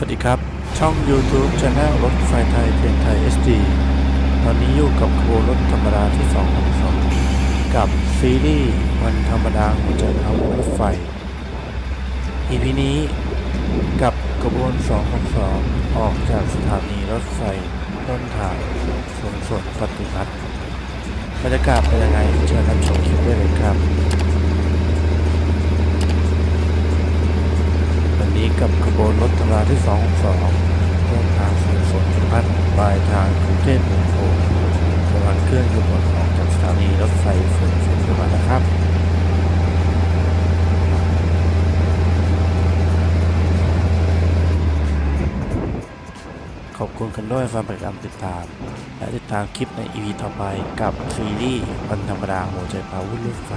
สวัสดีครับ ช่อง YouTube c h anel รถไฟไทยเพียงไทย SD ตอนนี้อยู่กับขบวรถธรรมดาที่2ของ2กับซีรีส์วันธรรมดาหัวใจเอารถไฟ EP นี้กับขบวน2ของ2ออกจากสถานีรถไฟต้นทางสวนสวนปฏิพัฒน์บรรยากาศเป็นยังไงเชิญรับชมคลิปได้เลยครับ วันนี้ กับขบวนรถธราที่2 2เดินทางสู่สวนสุพัฒน์ปลายทางกรุงเทพเมืองโขงกำลังเคลื่อนขบวนออกจากสถานีรถไฟสวนสุพัฒน์นะครับขอบคุณกันด้วยสำหรับการติดตาม และติดตามคลิปใน EP ต่อไปกับซีรีส์วันธรรมดาหัวใจพาวุธรถไฟ